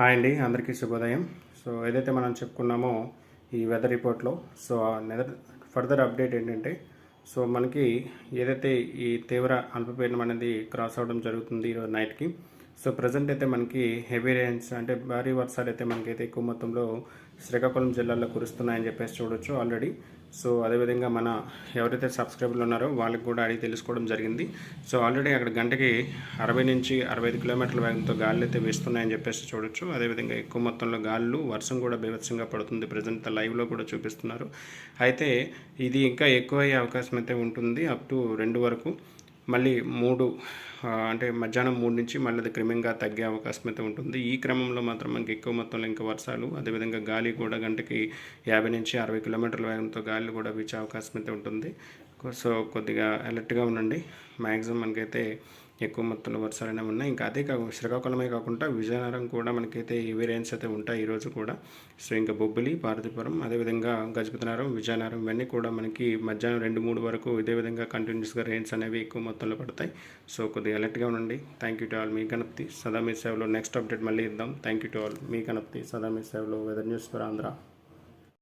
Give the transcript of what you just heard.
Hi అండి అందరికీ శుభోదయం. సో ఏదైతే మనం చెప్పుకున్నామో ఈ వెదర్ రిపోర్ట్లో సో ఫర్దర్ అప్డేట్ ఏంటంటే సో మనకి ఏదైతే ఈ తీవ్ర అల్పపీడనం అనేది క్రాస్ అవ్వడం జరుగుతుంది ఈరోజు నైట్కి సో ప్రజెంట్ అయితే మనకి హెవీ రెయిన్స్ అంటే భారీ వర్షాలు అయితే మనకైతే ఎక్కువ మొత్తంలో శ్రీకాకుళం జిల్లాలో కురుస్తున్నాయని చెప్పేసి చూడొచ్చు ఆల్రెడీ సో అదేవిధంగా మన ఎవరైతే సబ్స్క్రైబర్లు ఉన్నారో వాళ్ళకి కూడా అడిగి తెలుసుకోవడం జరిగింది. సో ఆల్రెడీ అక్కడ గంటకి అరవై నుంచి అరవై ఐదు కిలోమీటర్ల వేగంతో గాలులు అయితే వేస్తున్నాయని చెప్పేసి చూడొచ్చు. అదేవిధంగా ఎక్కువ మొత్తంలో గాలులు వర్షం కూడా బీభత్సంగా పడుతుంది. ప్రజెంట్ లైవ్లో కూడా చూపిస్తున్నారు. అయితే ఇది ఇంకా ఎక్కువ అయ్యే అవకాశం అయితే ఉంటుంది అప్ టు రెండు వరకు. మళ్ళీ మూడు అంటే మధ్యాహ్నం మూడు నుంచి మళ్ళీ అది క్రమంగా తగ్గే అవకాశం అయితే ఉంటుంది. ఈ క్రమంలో మాత్రం మనకి ఎక్కువ మొత్తంలో ఇంకా వర్షాలు అదేవిధంగా గాలి కూడా గంటకి యాభై నుంచి అరవై కిలోమీటర్ల వేగంతో గాలి కూడా వీచే అవకాశం అయితే ఉంటుంది. సో కొద్దిగా అలర్ట్గా ఉండండి. మ్యాక్సిమం మనకైతే ఎక్కువ మొత్తంలో వర్షాలు అనేవి ఉన్నాయి ఇంకా అదే కాకుండా శ్రీకాకుళమే కాకుండా విజయనగరం కూడా మనకైతే హెవీ రేంజ్ అయితే ఉంటాయి ఈరోజు కూడా. సో ఇంకా బొబ్బిలి పార్వతీపురం అదేవిధంగా గజపతినగరం విజయనగరం ఇవన్నీ కూడా మనకి మధ్యాహ్నం రెండు మూడు వరకు ఇదే విధంగా కంటిన్యూస్గా రేంజ్ అనేవి ఎక్కువ మొత్తంలో పడతాయి. సో కొద్దిగా అలర్ట్గా ఉండండి. థ్యాంక్ యూ టు ఆల్ మీ గణపతి సదా మీ సేవలో నెక్స్ట్ అప్డేట్ మళ్ళీ ఇద్దాం. థ్యాంక్ యూ టు ఆల్ మీ గణపతి సదా మీ సేవలో వెదర్ న్యూస్ ఫర్ ఆంధ్ర